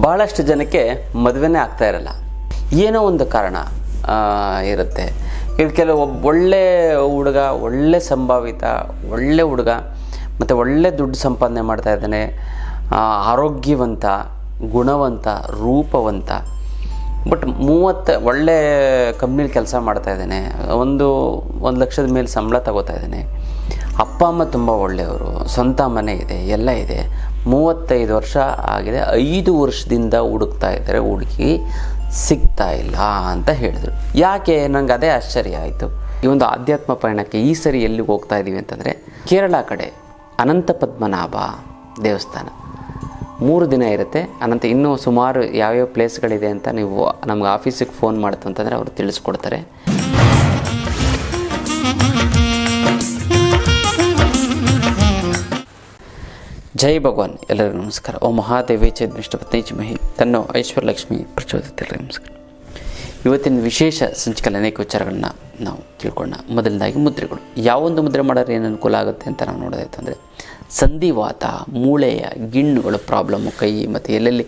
ಭಾಳಷ್ಟು ಜನಕ್ಕೆ ಮದುವೆನೇ ಆಗ್ತಾ ಇರಲ್ಲ. ಏನೋ ಒಂದು ಕಾರಣ ಇರುತ್ತೆ. ಇದು ಕೆಲವು ಒಬ್ಬ ಒಳ್ಳೆ ಹುಡುಗ, ಒಳ್ಳೆ ಸಂಭಾವಿತ, ಒಳ್ಳೆ ಹುಡುಗ, ಮತ್ತು ಒಳ್ಳೆ ದುಡ್ಡು ಸಂಪಾದನೆ ಮಾಡ್ತಾ ಇದ್ದಾನೆ ಆರೋಗ್ಯವಂತ, ಗುಣವಂತ, ರೂಪವಂತ, ಬಟ್ ಮೂವತ್ತು, ಒಳ್ಳೆ ಕಂಪ್ನಿಲಿ ಕೆಲಸ ಮಾಡ್ತಾ ಇದ್ದಾನೆ. ಒಂದು ಒಂದು ಲಕ್ಷದ ಮೇಲೆ ಸಂಬಳ ತಗೋತಾ ಇದ್ದಾನೆ. ಅಪ್ಪ ಅಮ್ಮ ತುಂಬ ಒಳ್ಳೆಯವರು, ಸ್ವಂತ ಮನೆ ಇದೆ, ಎಲ್ಲ ಇದೆ. ಮೂವತ್ತೈದು ವರ್ಷ ಆಗಿದೆ. ಐದು ವರ್ಷದಿಂದ ಹುಡುಕ್ತಾ ಇದ್ದಾರೆ. ಹುಡುಗಿ ಸಿಗ್ತಾ ಇಲ್ಲ ಅಂತ ಹೇಳಿದ್ರು. ಯಾಕೆ? ನಂಗೆ ಅದೇ ಆಶ್ಚರ್ಯ ಆಯಿತು. ಈ ಒಂದು ಆಧ್ಯಾತ್ಮ ಪಯಣಕ್ಕೆ ಈ ಸರಿ ಎಲ್ಲಿಗೆ ಹೋಗ್ತಾ ಇದ್ದೀವಿ ಅಂತಂದರೆ, ಕೇರಳ ಕಡೆ ಅನಂತ ಪದ್ಮನಾಭ ದೇವಸ್ಥಾನ. ಮೂರು ದಿನ ಇರುತ್ತೆ. ಅನಂತ ಇನ್ನೂ ಸುಮಾರು ಯಾವ್ಯಾವ ಪ್ಲೇಸ್ಗಳಿದೆ ಅಂತ ನೀವು ನಮ್ಗೆ ಆಫೀಸಿಗೆ ಫೋನ್ ಮಾಡ್ತು ಅಂತಂದರೆ ಅವರು ತಿಳಿಸ್ಕೊಡ್ತಾರೆ. ಜೈ ಭಗವಾನ್. ಎಲ್ಲರಿಗೂ ನಮಸ್ಕಾರ. ಓ ಮಹಾದೇವಿ ಮಹಿ. ತನ್ನೋ ಐಶ್ವರ್ಯಲಕ್ಷ್ಮಿ ಪ್ರಚೋದಿತ ನಮಸ್ಕಾರ. ಇವತ್ತಿನ ವಿಶೇಷ ಸಂಚಿಕೆಯಲ್ಲಿ ಅನೇಕ ವಿಚಾರಗಳನ್ನ ನಾವು ತಿಳ್ಕೊಳ್ಳೋಣ. ಮೊದಲನೇದಾಗಿ ಮುದ್ರೆಗಳು. ಯಾವೊಂದು ಮುದ್ರೆ ಮಾಡಿದ್ರೆ ಏನು ಅನುಕೂಲ ಆಗುತ್ತೆ ಅಂತ ನಾವು ನೋಡೋದಾಯ್ತು ಅಂದರೆ, ಸಂಧಿವಾತ, ಮೂಳೆಯ ಗಿಣ್ಣುಗಳು ಪ್ರಾಬ್ಲಮ್ಮು ಕೈ ಮತ್ತು ಎಲ್ಲೆಲ್ಲಿ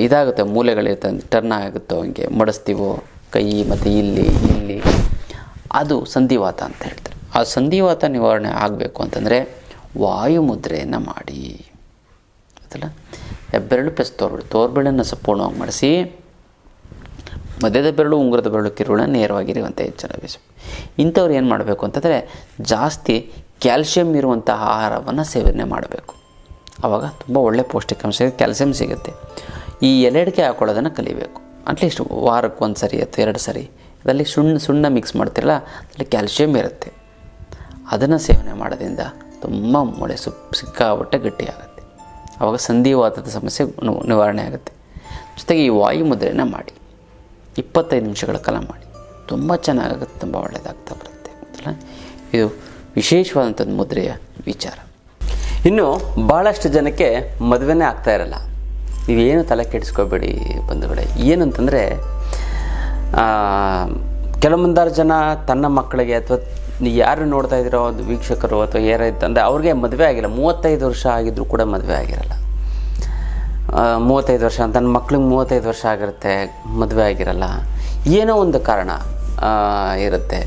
ಇದಾಗುತ್ತೆ, ಮೂಲೆಗಳಿರುತ್ತೆ ಟರ್ನ್ ಆಗುತ್ತೋ ಹಂಗೆ, ಮಡಿಸ್ತೀವೋ, ಕೈ ಮತ್ತು ಇಲ್ಲಿ ಇಲ್ಲಿ. ಅದು ಸಂಧಿವಾತ ಅಂತ ಹೇಳ್ತಾರೆ. ಆ ಸಂಧಿವಾತ ನಿವಾರಣೆ ಆಗಬೇಕು ಅಂತಂದರೆ ವಾಯು ಮುದ್ರೆಯನ್ನು ಮಾಡಿ. ಗೊತ್ತಲ್ಲ ಹೆಬ್ಬೆರಳು ಪ್ಲಸ್ ತೋರ್ಬಿಡಿ ತೋರ್ಬೆರಳನ್ನು ಸಂಪೂರ್ಣವಾಗಿ ಮಾಡಿಸಿ, ಮಧ್ಯದ ಬೆರಳು, ಉಂಗುರದ ಬೆರಳು ಕಿರುಳ ನೇರವಾಗಿರುವಂಥ ಎಚ್ಚರ ವಹಿಸು ಇಂಥವ್ರು ಏನು ಮಾಡಬೇಕು ಅಂತಂದರೆ ಜಾಸ್ತಿ ಕ್ಯಾಲ್ಶಿಯಂ ಇರುವಂಥ ಆಹಾರವನ್ನು ಸೇವನೆ ಮಾಡಬೇಕು. ಆವಾಗ ತುಂಬ ಒಳ್ಳೆ ಪೌಷ್ಟಿಕಾಂಶ, ಕ್ಯಾಲ್ಸಿಯಂ ಸಿಗುತ್ತೆ. ಈ ಎಲೆಡಿಕೆ ಹಾಕೊಳ್ಳೋದನ್ನು ಕಲಿಬೇಕು. ಅಟ್ಲೀಸ್ಟ್ ವಾರಕ್ಕೆ ಒಂದು ಸರಿ ಅಥವಾ ಎರಡು ಸರಿ. ಅದರಲ್ಲಿ ಸುಣ್ಣ ಸುಣ್ಣ ಮಿಕ್ಸ್ ಮಾಡ್ತಿರಲ್ಲ, ಅದರಲ್ಲಿ ಕ್ಯಾಲ್ಶಿಯಂ ಇರುತ್ತೆ. ಅದನ್ನು ಸೇವನೆ ಮಾಡೋದ್ರಿಂದ ತುಂಬ ಮೊಳೆ ಸುಪ್ ಸಿಕ್ಕಾಪಟ್ಟೆ ಗಟ್ಟಿಯಾಗುತ್ತೆ. ಆವಾಗ ಸಂಧಿವಾತದ ಸಮಸ್ಯೆ ನಿವಾರಣೆ ಆಗುತ್ತೆ. ಜೊತೆಗೆ ಈ ವಾಯು ಮುದ್ರೆನ ಮಾಡಿ, ಇಪ್ಪತ್ತೈದು ನಿಮಿಷಗಳ ಕಾಲ ಮಾಡಿ, ತುಂಬ ಚೆನ್ನಾಗಾಗುತ್ತೆ, ತುಂಬ ಒಳ್ಳೆಯದಾಗ್ತಾ ಬರುತ್ತೆ ಅಲ್ಲ ಇದು ವಿಶೇಷವಾದಂಥದ್ದು ಮುದ್ರೆಯ ವಿಚಾರ. ಇನ್ನು ಭಾಳಷ್ಟು ಜನಕ್ಕೆ ಮದುವೆನೇ ಆಗ್ತಾ ಇರಲ್ಲ. ನೀವೇನು ತಲೆ ಕೆಡಿಸ್ಕೋಬೇಡಿ ಬಂಧುಗಳೇ. ಏನಂತಂದರೆ ಕೆಲವೊಂದಾರು ಜನ ತನ್ನ ಮಕ್ಕಳಿಗೆ ಅಥವಾ ಯಾರು ನೋಡ್ತಾ ಇದ್ದೀರೋ ಒಂದು ವೀಕ್ಷಕರು ಅಥವಾ ಅಂದರೆ ಅವ್ರಿಗೆ ಮದುವೆ ಆಗಿಲ್ಲ. ಮೂವತ್ತೈದು ವರ್ಷ ಆಗಿದ್ದರೂ ಕೂಡ ಮದುವೆ ಆಗಿರಲ್ಲ. ಮೂವತ್ತೈದು ವರ್ಷ, ತನ್ನ ಮಕ್ಳಿಗೆ ಮೂವತ್ತೈದು ವರ್ಷ ಆಗಿರುತ್ತೆ, ಮದುವೆ ಆಗಿರಲ್ಲ. ಏನೋ ಒಂದು ಕಾರಣ ಇರುತ್ತೆ.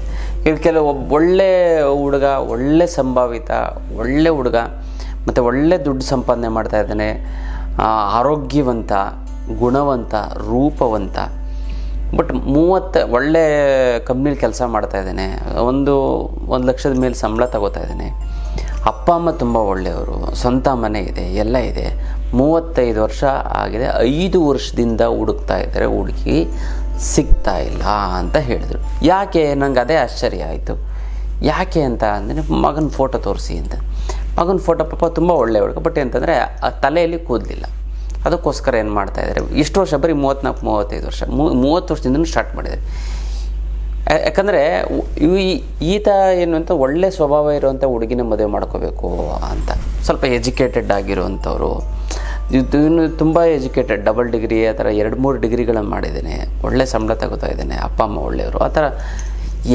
ಕೆಲವು ಒಳ್ಳೆ ಹುಡುಗ, ಒಳ್ಳೆ ಸಂಭಾವಿತ, ಒಳ್ಳೆ ಹುಡುಗ, ಮತ್ತು ಒಳ್ಳೆ ದುಡ್ಡು ಸಂಪಾದನೆ ಮಾಡ್ತಾ ಇದ್ದಾನೆ ಆರೋಗ್ಯವಂತ, ಗುಣವಂತ, ರೂಪವಂತ ಬಟ್ ಮೂವತ್ತು ಒಳ್ಳೆ ಕಂಪ್ನಿಲಿ ಕೆಲಸ ಮಾಡ್ತಾ ಇದ್ದಾನೆ. ಒಂದು ಒಂದು ಲಕ್ಷದ ಮೇಲೆ ಸಂಬಳ ತಗೋತಾ ಇದ್ದೇನೆ. ಅಪ್ಪ ಅಮ್ಮ ತುಂಬ ಒಳ್ಳೆಯವರು, ಸ್ವಂತ ಮನೆ ಇದೆ, ಎಲ್ಲ ಇದೆ. ಮೂವತ್ತೈದು ವರ್ಷ ಆಗಿದೆ, ಐದು ವರ್ಷದಿಂದ ಹುಡುಕ್ತಾ ಇದ್ದಾರೆ, ಹುಡುಕಿ ಸಿಗ್ತಾ ಇಲ್ಲ ಅಂತ ಹೇಳಿದರು. ಯಾಕೆ? ನಂಗೆ ಅದೇ ಆಶ್ಚರ್ಯ ಆಯಿತು. ಯಾಕೆ ಅಂತ ಅಂದರೆ, ಮಗನ ಫೋಟೋ ತೋರಿಸಿ ಅಂತ. ಮಗನ ಫೋಟೋ ಪಾಪ ತುಂಬ ಒಳ್ಳೆಯ ಹುಡುಗ ಬಟ್ ಅಂತಂದರೆ ಆ ತಲೆಯಲ್ಲಿ ಕೂದಲಿಲ್ಲ. ಅದಕ್ಕೋಸ್ಕರ ಏನು ಮಾಡ್ತಾ ಇದ್ದಾರೆ? ಇಷ್ಟು ವರ್ಷ, ಬರೀ ಮೂವತ್ತ್ನಾಲ್ಕು ಮೂವತ್ತೈದು ವರ್ಷ ಮೂವತ್ತು ವರ್ಷದಿಂದ ಸ್ಟಾರ್ಟ್ ಮಾಡಿದ್ದಾರೆ ಯಾಕಂದರೆ ಈ ಈತ ಏನು ಅಂತ ಒಳ್ಳೆ ಸ್ವಭಾವ ಇರುವಂಥ ಹುಡುಗಿನ ಮದುವೆ ಮಾಡ್ಕೋಬೇಕು ಅಂತ. ಸ್ವಲ್ಪ ಎಜುಕೇಟೆಡ್ ಆಗಿರುವಂಥವ್ರು. ಇನ್ನು ತುಂಬ ಎಜುಕೇಟೆಡ್ ಡಬಲ್ ಡಿಗ್ರಿ ಆ ಥರ ಎರಡು, ಮೂರು ಡಿಗ್ರಿಗಳನ್ನು ಮಾಡಿದ್ದೇನೆ. ಒಳ್ಳೆ ಸಂಬಳ ತಗೋತಾ ಇದ್ದೇನೆ. ಅಪ್ಪ, ಅಮ್ಮ ಒಳ್ಳೆಯವರು. ಆ ಥರ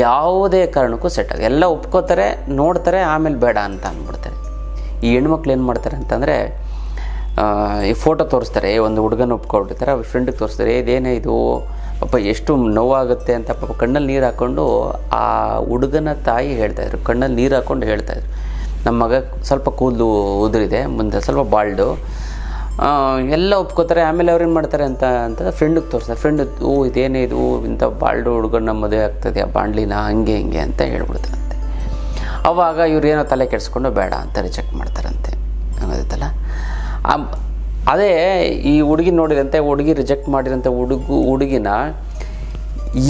ಯಾವುದೇ ಕಾರಣಕ್ಕೂ ಸೆಟ್ ಆಗ ಎಲ್ಲ ಒಪ್ಕೋತಾರೆ, ನೋಡ್ತಾರೆ, ಆಮೇಲೆ ಬೇಡ ಅಂತ ಅಂದ್ಬಿಡ್ತಾರೆ. ಈ ಹೆಣ್ಮಕ್ಳು ಏನು ಮಾಡ್ತಾರೆ ಅಂತಂದರೆ ಈ ಫೋಟೋ ತೋರಿಸ್ತಾರೆ, ಒಂದು ಹುಡುಗನ ಒಪ್ಕೊಂಡಿರ್ತಾರೆ ಅವ್ರ ಫ್ರೆಂಡಿಗೆ ತೋರಿಸ್ತಾರೆ ಇದೇನೇ ಇದು? ಪಾಪ ಎಷ್ಟು ನೋವಾಗುತ್ತೆ ಅಂತ ಪಾಪ ಕಣ್ಣಲ್ಲಿ ನೀರು ಹಾಕ್ಕೊಂಡು ಆ ಹುಡುಗನ ತಾಯಿ ಹೇಳ್ತಾಯಿದ್ರು ಕಣ್ಣಲ್ಲಿ ನೀರು ಹಾಕ್ಕೊಂಡು ಹೇಳ್ತಾಯಿದ್ರು ನಮ್ಮ ಮಗ ಸ್ವಲ್ಪ ಕೂದಲು ಉದುರಿದೆ, ಮುಂದೆ ಸ್ವಲ್ಪ ಬಾಲ್ಡು ಎಲ್ಲ ಒಪ್ಕೋತಾರೆ, ಆಮೇಲೆ ಅವ್ರು ಏನು ಮಾಡ್ತಾರೆ ಅಂತ ಅಂತ ಫ್ರೆಂಡಿಗೆ ತೋರಿಸ್ತಾರೆ. ಫ್ರೆಂಡ್ ಓ, ಇದೇನೇ ಇದು? ಇಂಥ ಬಾಲ್ಡು ಹುಡುಗನ ಮದುವೆ ಆಗ್ತದೆ, ಆ ಬಾಂಡ್ಲಿನ ಹಂಗೆ ಹಿಂಗೆ ಅಂತ ಹೇಳ್ಬಿಡ್ತಾರಂತೆ. ಅವಾಗ ಇವ್ರು ಏನೋ ತಲೆ ಕೆಡಿಸ್ಕೊಂಡು, ಬೇಡ ಅಂತ ರಿಜೆಕ್ಟ್ ಮಾಡ್ತಾರಂತೆ. ಗೊತ್ತಲ್ಲ ಅದೇ ಈ ಹುಡುಗಿ ನೋಡಿದಂತೆ ಹುಡುಗಿ ರಿಜೆಕ್ಟ್ ಮಾಡಿದಂಥ ಹುಡುಗು, ಹುಡುಗಿನ,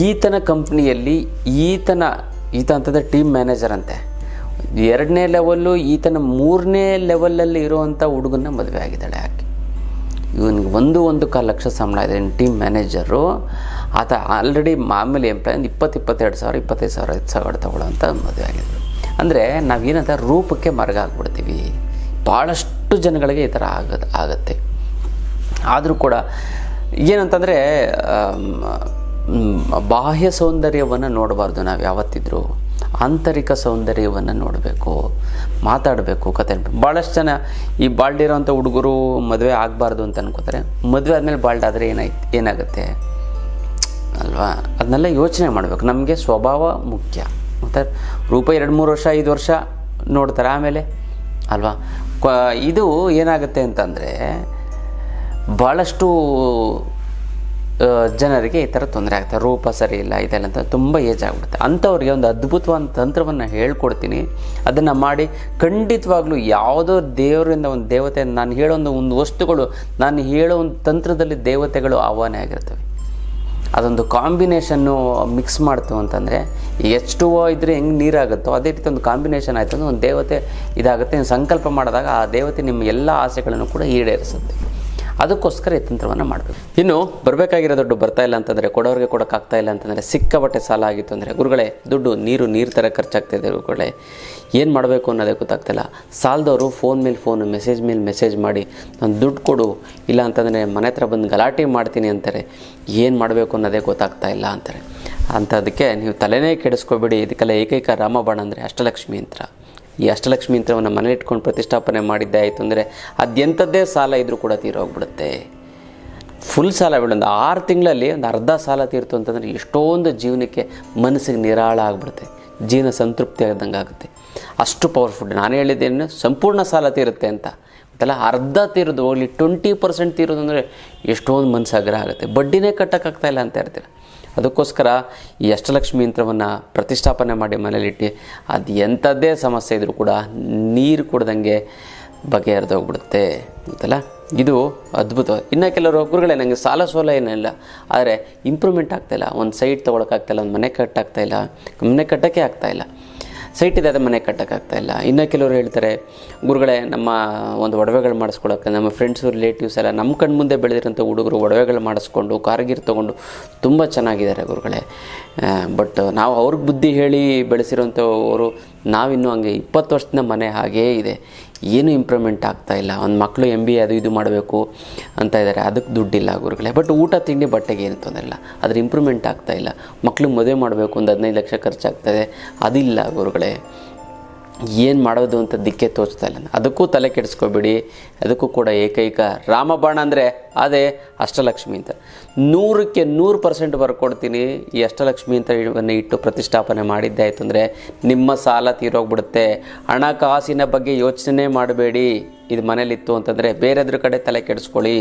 ಈತನ ಕಂಪ್ನಿಯಲ್ಲಿ ಈತನ, ಈತ ಅಂತಂದರೆ ಟೀಮ್ ಮ್ಯಾನೇಜರ್ ಅಂತೆ. ಎರಡನೇ ಲೆವೆಲ್ಲು ಈತನ ಮೂರನೇ ಲೆವೆಲಲ್ಲಿ ಇರುವಂಥ ಹುಡುಗನ ಮದುವೆ ಆಗಿದ್ದಾಳೆ ಆಕೆ. ಇವನಿಗೆ ಒಂದು ಒಂದು ಕಾಲು ಲಕ್ಷ ಸಂಬಳ ಇದೆ. ಟೀಮ್ ಮ್ಯಾನೇಜರು ಆತ ಆಲ್ರೆಡಿ ಮಾಮೂಲಿ ಎಂಪ್ಲಾಯ್ ಇಪ್ಪತ್ತು, ಇಪ್ಪತ್ತೆರಡು ಸಾವಿರ, ಇಪ್ಪತ್ತೈದು ಸಾವಿರ, ಐದು ಸಾವಿರ ತಗೊಳ್ಳೋಂಥ ಮದುವೆ ಆಗಿದ್ರು ಅಂದರೆ ನಾವೇನಂತ ರೂಪಕ್ಕೆ ಮರಗ ಆಗ್ಬಿಡ್ತೀವಿ ಭಾಳಷ್ಟು ಜನಗಳಿಗೆ ಈ ಥರ ಆಗ ಆಗುತ್ತೆ. ಆದರೂ ಕೂಡ ಏನಂತಂದರೆ ಬಾಹ್ಯ ಸೌಂದರ್ಯವನ್ನು ನೋಡಬಾರ್ದು ನಾವು ಯಾವತ್ತಿದ್ರೂ. ಆಂತರಿಕ ಸೌಂದರ್ಯವನ್ನು ನೋಡಬೇಕು, ಮಾತಾಡಬೇಕು, ಕತೆ ಭಾಳಷ್ಟು ಜನ ಈ ಬಾಲ್ಡಿರೋಂಥ ಹುಡುಗರು ಮದುವೆ ಆಗಬಾರ್ದು ಅಂತ ಅನ್ಕೋತಾರೆ. ಮದುವೆ ಆದಮೇಲೆ ಬಾಲ್ಡ್ ಆದರೆ ಏನಾಯ್ತು, ಏನಾಗುತ್ತೆ? ಅಲ್ವಾ? ಅದನ್ನೆಲ್ಲ ಯೋಚನೆ ಮಾಡಬೇಕು. ನಮಗೆ ಸ್ವಭಾವ ಮುಖ್ಯ. ಮತ್ತು ರೂಪ ಎರಡು ಮೂರು ವರ್ಷ, ಐದು ವರ್ಷ ನೋಡ್ತಾರೆ. ಆಮೇಲೆ, ಅಲ್ವಾ? ಇದು ಏನಾಗುತ್ತೆ ಅಂತಂದರೆ ಭಾಳಷ್ಟು ಜನರಿಗೆ ಈ ಥರ ತೊಂದರೆ ಆಗುತ್ತೆ ರೂಪ ಸರಿ ಇಲ್ಲ, ಇದೆಲ್ಲ ಅಂತ ತುಂಬ ಏಜ್ ಆಗಿಬಿಡುತ್ತೆ. ಅಂಥವ್ರಿಗೆ ಒಂದು ಅದ್ಭುತವಾದ ತಂತ್ರವನ್ನು ಹೇಳ್ಕೊಡ್ತೀನಿ. ಅದನ್ನು ಮಾಡಿ ಖಂಡಿತವಾಗ್ಲೂ ಯಾವುದೋ ದೇವರಿಂದ ಒಂದು ದೇವತೆ, ನಾನು ಹೇಳೋ ಒಂದು ಒಂದು ವಸ್ತುಗಳು, ನಾನು ಹೇಳೋ ಒಂದು ತಂತ್ರದಲ್ಲಿ ದೇವತೆಗಳು ಆಹ್ವಾನ ಆಗಿರ್ತವೆ ಅದೊಂದು ಕಾಂಬಿನೇಷನ್ನು ಮಿಕ್ಸ್ ಮಾಡ್ತು ಅಂತಂದರೆ ಎಚ್ ಟು ಓ ಇದ್ದರೆ ಹೆಂಗೆ ನೀರಾಗುತ್ತೋ ಅದೇ ರೀತಿ ಒಂದು ಕಾಂಬಿನೇಷನ್ ಆಯಿತು ಅಂದರೆ ಒಂದು ದೇವತೆ ಇದಾಗುತ್ತೆ, ಸಂಕಲ್ಪ ಮಾಡಿದಾಗ ಆ ದೇವತೆ ನಿಮ್ಮ ಎಲ್ಲ ಆಸೆಗಳನ್ನು ಕೂಡ ಈಡೇರಿಸುತ್ತೆ. ಅದಕ್ಕೋಸ್ಕರ ಈ ತಂತ್ರವನ್ನು ಮಾಡಬೇಕು. ಇನ್ನು ಬರಬೇಕಾಗಿರೋ ದುಡ್ಡು ಬರ್ತಾ ಇಲ್ಲ ಅಂತಂದರೆ, ಕೊಡೋರಿಗೆ ಕೊಡೋಕ್ಕಾಗ್ತಾ ಇಲ್ಲ ಅಂತಂದರೆ ಸಿಕ್ಕಾಪಟ್ಟೆ ಸಾಲ ಆಗಿತ್ತು ಅಂದರೆ, ಗುರುಗಳೇ, ದುಡ್ಡು ನೀರು ನೀರು ಥರ ಖರ್ಚಾಗ್ತಾಯಿದೆ ಗುರುಗಳೇ. ಏನು ಮಾಡಬೇಕು ಅನ್ನೋದೇ ಗೊತ್ತಾಗ್ತಿಲ್ಲ ಸಾಲದವರು ಫೋನ್ ಮೇಲೆ ಫೋನ್ ಮೆಸೇಜ್ ಮೇಲೆ ಮೆಸೇಜ್ ಮಾಡಿ, ನಾನು ದುಡ್ಡು ಕೊಡು, ಇಲ್ಲ ಅಂತಂದರೆ ಮನೆ ಹತ್ರ ಬಂದು ಗಲಾಟೆ ಮಾಡ್ತೀನಿ ಅಂತಾರೆ. ಏನು ಮಾಡಬೇಕು ಅನ್ನೋದೇ ಗೊತ್ತಾಗ್ತಾ ಇಲ್ಲ ಅಂತಾರೆ. ಅಂಥದಕ್ಕೆ ನೀವು ತಲೆನೇ ಕೆಡಿಸ್ಕೋಬೇಡಿ. ಇದಕ್ಕೆಲ್ಲ ಏಕೈಕ ರಾಮಬಾಣ ಅಂದರೆ ಅಷ್ಟಲಕ್ಷ್ಮಿ ಯಂತ್ರ ಈ ಅಷ್ಟಲಕ್ಷ್ಮಿ ಯಂತ್ರವನ್ನು ಮನೇಲಿ ಇಟ್ಕೊಂಡು ಪ್ರತಿಷ್ಠಾಪನೆ ಮಾಡಿದ್ದೆ ಆಯಿತು ಅಂದರೆ ಅದೆಂಥದ್ದೇ ಸಾಲ ಇದ್ದರೂ ಕೂಡ ತೀರೋಗ್ಬಿಡುತ್ತೆ. ಫುಲ್ ಸಾಲ ಬಿಡು, ಒಂದು ಆರು ತಿಂಗಳಲ್ಲಿ ಒಂದು ಅರ್ಧ ಸಾಲ ತೀರ್ತು ಅಂತಂದರೆ ಎಷ್ಟೊಂದು ಜೀವನಕ್ಕೆ ಮನಸ್ಸಿಗೆ ನಿರಾಳ ಆಗಿಬಿಡುತ್ತೆ. ಜೀವನ ಸಂತೃಪ್ತಿ ಆಗದಂಗೆ ಆಗುತ್ತೆ. ಅಷ್ಟು ಪವರ್ಫುಲ್ ನಾನು ಹೇಳಿದ್ದೇನು ಸಂಪೂರ್ಣ ಸಾಲ ತೀರುತ್ತೆ ಅಂತ. ಗೊತ್ತಲ್ಲ ಅರ್ಧ ತೀರೋದು ಹೋಗಲಿ ಟ್ವೆಂಟಿ ಪರ್ಸೆಂಟ್ ತೀರೋದು ಅಂದರೆ ಎಷ್ಟೊಂದು ಮನಸ್ಸು ಆಗ್ರಹ ಆಗುತ್ತೆ. ಬಡ್ಡಿನೇ ಕಟ್ಟೋಕ್ಕಾಗ್ತಾಯಿಲ್ಲ ಅಂತ ಇರ್ತೀರ ಅದಕ್ಕೋಸ್ಕರ ಈ ಅಷ್ಟಲಕ್ಷ್ಮಿ ಯಂತ್ರವನ್ನು ಪ್ರತಿಷ್ಠಾಪನೆ ಮಾಡಿ ಮನೇಲಿಟ್ಟು ಅದು ಎಂಥದ್ದೇ ಸಮಸ್ಯೆ ಇದ್ದರೂ ಕೂಡ ನೀರು ಕುಡ್ದಂಗೆ ಬಗೆಹರಿದೋಗ್ಬಿಡುತ್ತೆ ಅಂತಲ್ಲ ಇದು ಅದ್ಭುತ. ಇನ್ನು ಕೆಲವರು ಒಬ್ಬರುಗಳೇ ನನಗೆ ಸಾಲ ಸೋಲ ಏನಿಲ್ಲ ಆದರೆ ಇಂಪ್ರೂವ್ಮೆಂಟ್ ಆಗ್ತಾಯಿಲ್ಲ ಒಂದು ಸೈಟ್ ತೊಗೊಳಕ್ಕಾಗ್ತಾಯಿಲ್ಲ ಒಂದು ಮನೆ ಕಟ್ಟಾಗ್ತಾಯಿಲ್ಲ ಮನೆ ಕಟ್ಟೋಕ್ಕೆ ಆಗ್ತಾಯಿಲ್ಲ ಸೈಟ್ ಇದೆ, ಅದು ಮನೆ ಕಟ್ಟೋಕ್ಕಾಗ್ತಾ ಇಲ್ಲ. ಇನ್ನು ಕೆಲವರು ಹೇಳ್ತಾರೆ, ಗುರುಗಳೇ, ನಮ್ಮ ಒಂದು ಒಡವೆಗಳು ಮಾಡಿಸ್ಕೊಳಕ್ಕೆ, ನಮ್ಮ ಫ್ರೆಂಡ್ಸು ರಿಲೇಟಿವ್ಸ್ ಎಲ್ಲ ನಮ್ಮ ಕಣ್ಣು ಮುಂದೆ ಬೆಳೆದಿರೋಂಥ ಹುಡುಗರು ಒಡವೆಗಳು ಮಾಡಿಸ್ಕೊಂಡು ಕಾರ್ಗಿರ್ ತೊಗೊಂಡು ತುಂಬ ಚೆನ್ನಾಗಿದ್ದಾರೆ ಗುರುಗಳೇ. ಬಟ್ ನಾವು ಅವ್ರಿಗೆ ಬುದ್ಧಿ ಹೇಳಿ ಬೆಳೆಸಿರೋಂಥವರು ನಾವಿನ್ನೂ ಹಂಗೆ ಇಪ್ಪತ್ತು ವರ್ಷದಿಂದ ಮನೆ ಹಾಗೇ ಇದೆ. ಏನೂ ಇಂಪ್ರೂವ್ಮೆಂಟ್ ಆಗ್ತಾ ಇಲ್ಲ. ಒಂದು ಮಕ್ಕಳು ಎಂ ಬಿ ಎ ಅದು ಇದು ಮಾಡಬೇಕು ಅಂತ ಇದ್ದಾರೆ ಅದಕ್ಕೆ ದುಡ್ಡಿಲ್ಲ ಗುರುಗಳೇ. ಬಟ್ ಊಟ, ತಿಂಡಿ, ಬಟ್ಟೆಗೆ ಏನು ತೊಂದರೆ ಇಲ್ಲ. ಅದ್ರ ಇಂಪ್ರೂವ್ಮೆಂಟ್ ಆಗ್ತಾ ಇಲ್ಲ. ಮಕ್ಕಳು ಮದುವೆ ಮಾಡಬೇಕು, ಒಂದು ಹದಿನೈದು ಲಕ್ಷ ಖರ್ಚಾಗ್ತದೆ. ಅದಿಲ್ಲ ಗುರುಗಳೇ. ಏನು ಮಾಡೋದು ಅಂತ ದಿಕ್ಕೆ ತೋಚ್ತಾ ಇಲ್ಲ. ಅದಕ್ಕೂ ತಲೆ ಕೆಡಿಸ್ಕೋಬೇಡಿ. ಅದಕ್ಕೂ ಕೂಡ ಏಕೈಕ ರಾಮಬಾಣ ಅಂದರೆ ಅದೇ ಅಷ್ಟಲಕ್ಷ್ಮಿ ಅಂತ. ನೂರಕ್ಕೆ ನೂರು ಪರ್ಸೆಂಟ್ ಬರ್ಕೊಡ್ತೀನಿ. ಈ ಅಷ್ಟಲಕ್ಷ್ಮಿ ಅಂತ ಇಟ್ಟು ಪ್ರತಿಷ್ಠಾಪನೆ ಮಾಡಿದ್ದೆ ಆಯ್ತು ಅಂದರೆ ನಿಮ್ಮ ಸಾಲ ತೀರೋಗ್ಬಿಡುತ್ತೆ. ಹಣಕಾಸಿನ ಬಗ್ಗೆ ಯೋಚನೆ ಮಾಡಬೇಡಿ. ಇದು ಮನೇಲಿತ್ತು ಅಂತಂದರೆ ಬೇರೆದ್ರ ಕಡೆ ತಲೆ ಕೆಡಿಸ್ಕೊಳ್ಳಿ.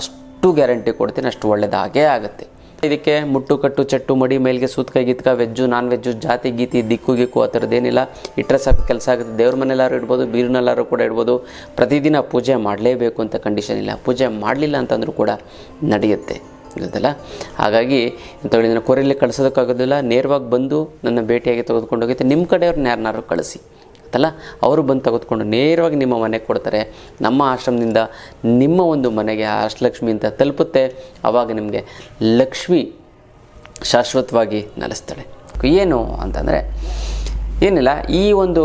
ಅಷ್ಟು ಗ್ಯಾರಂಟಿ ಕೊಡ್ತೀನಿ. ಅಷ್ಟು ಒಳ್ಳೆಯದಾಗೇ ಆಗುತ್ತೆ. ಇದಕ್ಕೆ ಮುಟ್ಟು, ಕಟ್ಟು, ಚಟ್ಟು, ಮಡಿ, ಮೇಲ್ಗೆ ಸೂತ್ಕ ಗೀತ್ಕ ವೆಜ್ಜು, ನಾನ್ ವೆಜ್ಜು, ಜಾತಿ, ಗೀತಿ, ದಿಕ್ಕು, ಗಿಕ್ಕು, ಆ ಥರದ್ದೇನಿಲ್ಲ ಇಟ್ಟರೆ ಸಾಕು, ಕೆಲಸ ಆಗುತ್ತೆ. ದೇವ್ರ ಮನೆಯಲ್ಲಾರು ಇಡ್ಬೋದು, ಬೀರಿನಲ್ಲಾರು ಕೂಡ ಇಡ್ಬೋದು. ಪ್ರತಿದಿನ ಪೂಜೆ ಮಾಡಲೇಬೇಕು ಅಂತ ಕಂಡೀಷನ್ ಇಲ್ಲ. ಪೂಜೆ ಮಾಡಲಿಲ್ಲ ಅಂತಂದ್ರೂ ಕೂಡ ನಡೆಯುತ್ತೆ. ಗೊತ್ತಲ್ಲ ಹಾಗಾಗಿ ಅಂತೇಳಿ ಇದನ್ನು ಕೊರೆಯಲ್ಲಿ ಕಳಿಸೋದಕ್ಕಾಗೋದಿಲ್ಲ. ನೇರವಾಗಿ ಬಂದು ನನ್ನ ಭೇಟಿಯಾಗಿ ತೆಗೆದುಕೊಂಡು ಹೋಗುತ್ತೆ ನಿಮ್ಮ ಕಡೆಯವ್ರನ್ನ ಯಾರನ್ನಾರು ಕಳಿಸಿ. ಗೊತ್ತಲ್ಲ ಅವರು ಬಂದು ತೆಗೆದುಕೊಂಡು ನೇರವಾಗಿ ನಿಮ್ಮ ಮನೆಗೆ ಕೊಡ್ತಾರೆ. ನಮ್ಮ ಆಶ್ರಮದಿಂದ ನಿಮ್ಮ ಒಂದು ಮನೆಗೆ ಆ ಅಷ್ಟಲಕ್ಷ್ಮಿ ಅಂತ ತಲುಪುತ್ತೆ. ಆವಾಗ ನಿಮಗೆ ಲಕ್ಷ್ಮಿ ಶಾಶ್ವತವಾಗಿ ನೆಲೆಸ್ತಾಳೆ. ಏನು ಅಂತಂದರೆ, ಏನಿಲ್ಲ, ಈ ಒಂದು